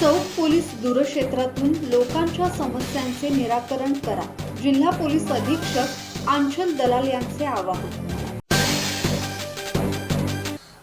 चौक police दूरक्षेत्रातून लोकांच्या समस्यांचे निराकरण करा. जिल्हा पोलीस अधीक्षक आंचल दलाल यांचे आवाहन.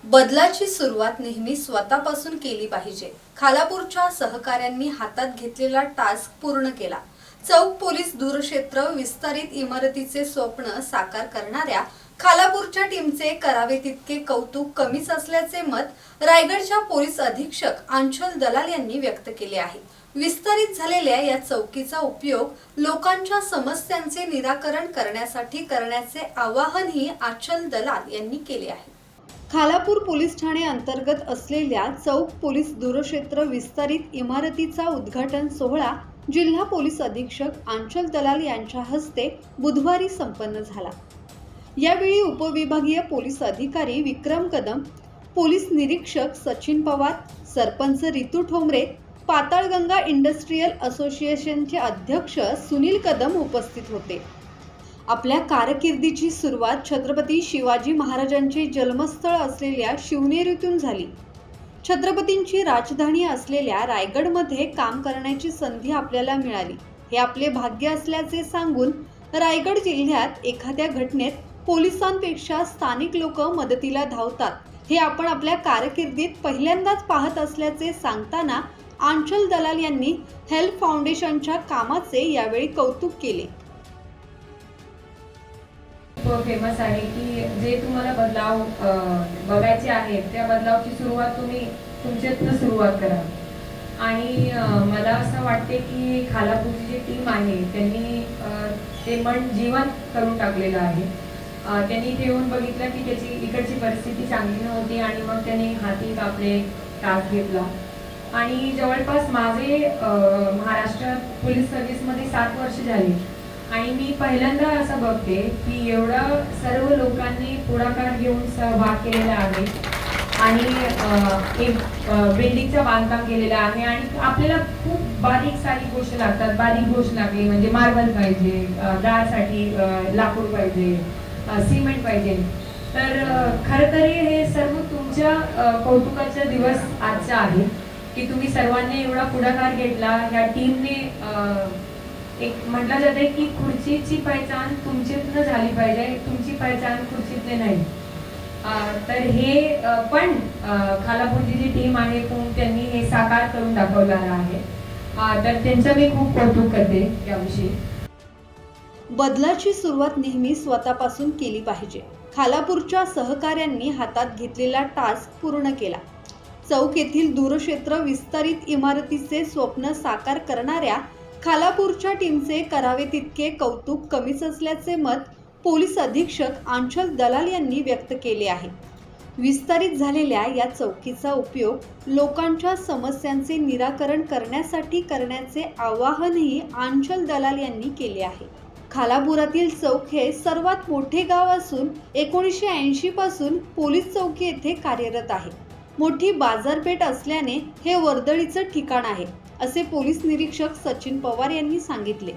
बदलाची सुरुवात नेहमी स्वतःपासून केली पाहिजे. खालापूरच्या सहकाऱ्यांनी हातात घेतलेला टास्क पूर्ण केला. चौक पोलीस दूरक्षेत्र विस्तारित इमारतीचे स्वप्न साकार करणाऱ्या खालापूरच्या टीमचे करावे तितके कौतुक कमीच असल्याचे मत रायगडच्या पोलीस अधीक्षक अंचल दलाल यांनी व्यक्त केले आहे. विस्तारित झालेल्या या चौकीचा उपयोग लोकांच्या समस्यांचे निराकरण करण्यासाठी करण्याचे आवाहनही आंचल दलाल यांनी केले आहे. खालापूर पोलीस ठाणे अंतर्गत असलेल्या चौक पोलीस दूरक्षेत्र विस्तारित इमारतीचा उद्घाटन सोहळा जिल्हा पोलीस अधीक्षक आंचल दलाल यांच्या हस्ते बुधवारी संपन्न झाला. यावेळी उपविभागीय पोलीस अधिकारी विक्रम कदम पोलीस निरीक्षक सचिन पवार सरपंच रितू ठोंबरे पाताळगंगा इंडस्ट्रीयल असोसिएशनचे अध्यक्ष सुनील कदम उपस्थित होते. आपल्या कारकिर्दीची सुरुवात छत्रपती शिवाजी महाराजांचे जन्मस्थळ असलेल्या शिवनेरीतून झाली. छत्रपतींची राजधानी असलेल्या रायगडमध्ये काम करण्याची संधी आपल्याला मिळाली. हे आपले भाग्य असल्याचे सांगून रायगड जिल्ह्यात एखाद्या घटनेत पोलिसांपेक्षा स्थानिक लोक मदतीला धावतात. हे आपण आपल्या कारकिर्दीत पहिल्यांदाच पाहत असल्याचे सांगताना आंचल दलाल यांनी हेल्प फाउंडेशनच्या कामाचे यावेळी कौतुक केले. फेमस आहे की जे तुम्हाला बदलाव बघायचे आहेत त्या बदलावची सुरुवात तुम्ही तुमच्यातनं सुरुवात करा. आणि मला असं वाटते की खालापूरची जी टीम आहे त्यांनी ते मन जीवन करून टाकलेलं आहे. त्यांनी इथे येऊन बघितलं की त्याची इकडची परिस्थिती चांगली नव्हती आणि मग त्यांनी हाती कापले तास घेतला. आणि जवळपास माझे महाराष्ट्र पोलीस सर्व्हिसमध्ये सात वर्ष झाली. आणि मी पहिल्यांदा असं बघते की एवढं सर्व लोकांनी पुढाकार घेऊन सहभाग केलेला आहे. आणि एक बिल्डिंगचं बांधकाम केलेलं आहे आणि आपल्याला खूप बारीक सारीक गोष्ट लागतात. बारीक गोष्ट लागली म्हणजे मार्बल पाहिजे दाळसाठी लाकूड पाहिजे. सिमेंट पाहिजे. तर खरं तरी हे सर्व तुमच्या कौतुकाचा दिवस आजचा आहे की तुम्ही सर्वांनी एवढा पुढाकार घेतला ह्या टीमने एक म्हटलं जाते की खुर्चीची पहिचान तुमच्यातनं झाली पाहिजे तुमची पहिचान खुर्चीतले नाही. तर हे पण खालापूरची जी टीम आहे पूर्ण त्यांनी हे साकार करून दाखवलेलं आहे. तर त्यांचं मी खूप कौतुक करते याविषयी. बदलाची सुरुवात नेहमी स्वतःपासून केली पाहिजे. खालापूरच्या सहकाऱ्यांनी हातात घेतलेला टास्क पूर्ण केला. चौक येथील दूरक्षेत्र विस्तारित इमारतीचे स्वप्न साकार करणाऱ्या खालापूरच्या टीमचे करावे तितके कौतुक कमीच असल्याचे मत पोलीस अधीक्षक आंचल दलाल यांनी व्यक्त केले आहे. विस्तारित झालेल्या या चौकीचा उपयोग लोकांच्या समस्यांचे निराकरण करण्यासाठी करण्याचे आवाहनही आंचल दलाल यांनी केले आहे. खालापुरातील चौक हे सर्वात मोठे गाव असून एकोणीसशे ऐंशी पासून पोलीस चौकी येथे कार्यरत आहे. मोठी बाजारपेठ असल्याने हे वर्दळीचं ठिकाण आहे असे पोलीस निरीक्षक सचिन पवार यांनी सांगितले.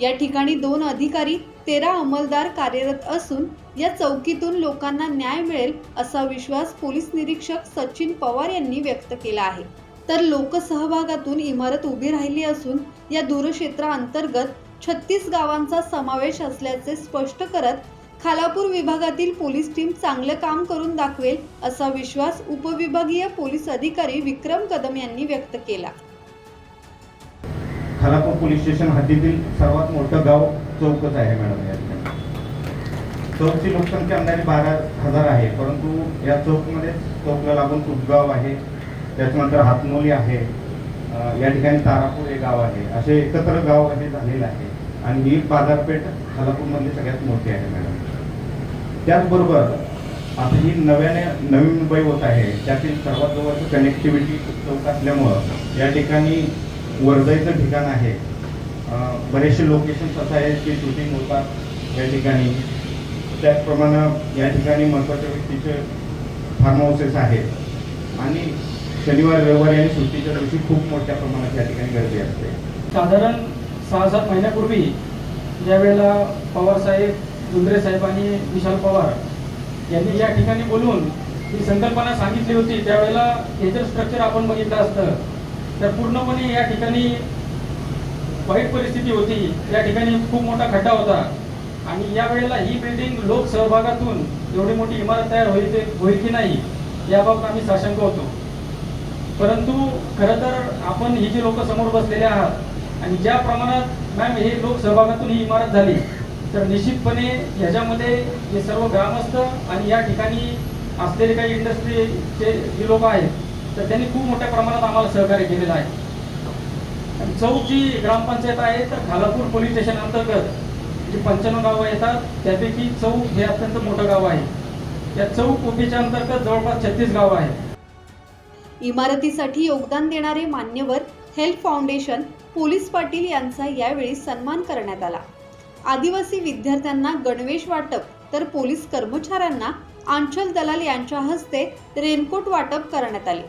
या ठिकाणी दोन अधिकारी तेरा अंमलदार कार्यरत असून या चौकीतून लोकांना न्याय मिळेल असा विश्वास पोलीस निरीक्षक सचिन पवार यांनी व्यक्त केला आहे. तर लोकसहभागातून इमारत उभी राहिली असून या दूरक्षेत्राअंतर्गत छत्तीस गावांचा समावेश असल्याचे स्पष्ट करत खालापूर विभागातील पोलीस टीम चांगलं काम करून दाखवेल असा विश्वास उपविभागीय पोलीस अधिकारी विक्रम कदम यांनी व्यक्त केला. खालापूर पोलीस स्टेशन हद्दीतील सर्वात मोठं गाव चौकच आहे मॅडम चौकची लोकसंख्या अंदाजे बारा हजार आहे परंतु या चौकमध्ये चौकला लागून तुटगाव आहे त्याच्यानंतर हातमोली आहे या ठिकाणी तारापूर हे गाव आहे. असे एकत्र गाव हे झालेलं आहे. आणि ही बाजारपेठ खालापूरमधली सगळ्यात मोठी आहे मॅडम. त्याचबरोबर आता ही नव्याने नवी मुंबई होत आहे त्यातील सर्वात जवळचं कनेक्टिव्हिटी चौक असल्यामुळं या ठिकाणी वर्दईचं ठिकाण आहे. बरेचसे लोकेशन्स असं आहेत की शूटिंग होतात या ठिकाणी. त्याचप्रमाणे या ठिकाणी महत्त्वाच्या व्यक्तीचे फार्म हाऊसेस आहेत. आणि शनिवार रविवारी आणि सुट्टीच्या दिवशी खूप मोठ्या प्रमाणात या ठिकाणी गर्दी असते. साधारण सहा सात महिन्यापूर्वी ज्यावेळेला पवारसाहेब पवार साहेब जुंद्रे साहेब आणि विशाल पवार यांनी या ठिकाणी बोलून ही संकल्पना सांगितली होती त्यावेळेला याचं स्ट्रक्चर आपण बघितलं असतं तर पूर्णपणे या ठिकाणी वाईट परिस्थिती होती. या ठिकाणी खूप मोठा खड्डा होता आणि यावेळेला ही बिल्डिंग लोकसहभागातून एवढी मोठी इमारत तयार होईल ते होईल की नाही याबाबत आम्ही साशंक होतो. परंतु खरं तर आपण ही जी लोक समोर बसलेले आहात आणि ज्या प्रमाणात मॅम हे लोकसहभागातून ही इमारत झाली तर निश्चितपणे ह्याच्यामध्ये जे सर्व ग्रामस्थ आणि या ठिकाणी असलेले काही इंडस्ट्रीचे जे लोक आहेत तर त्यांनी खूप मोठ्या प्रमाणात आम्हाला सहकार्य केलेलं आहे. आणि चौक जी ग्रामपंचायत आहे तर खालापूर पोलीस स्टेशन अंतर्गत जी पंच्याण्णव गावं येतात त्यापैकी चौक हे अत्यंत मोठं गाव आहे. या चौक उभीच्या अंतर्गत जवळपास छत्तीस गावं आहेत. इमारतीसाठी योगदान देणारे मान्यवर हेल्थ फाउंडेशन पोलीस पाटील यांचा यावेळी सन्मान करण्यात आला. आदिवासी विद्यार्थ्यांना गणवेश वाटप तर पोलीस कर्मचाऱ्यांना आंचल दलाल यांच्या हस्ते रेनकोट वाटप करण्यात आले.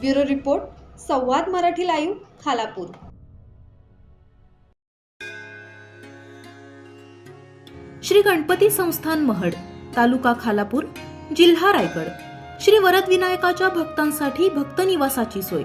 Bureau report Samvad Marathi live Khalapur. Shri Ganpati Sansthan Mahad तालुका खालापूर जिल्हा रायगड. श्री वरदविनायकाच्या भक्तांसाठी भक्त निवासाची सोय.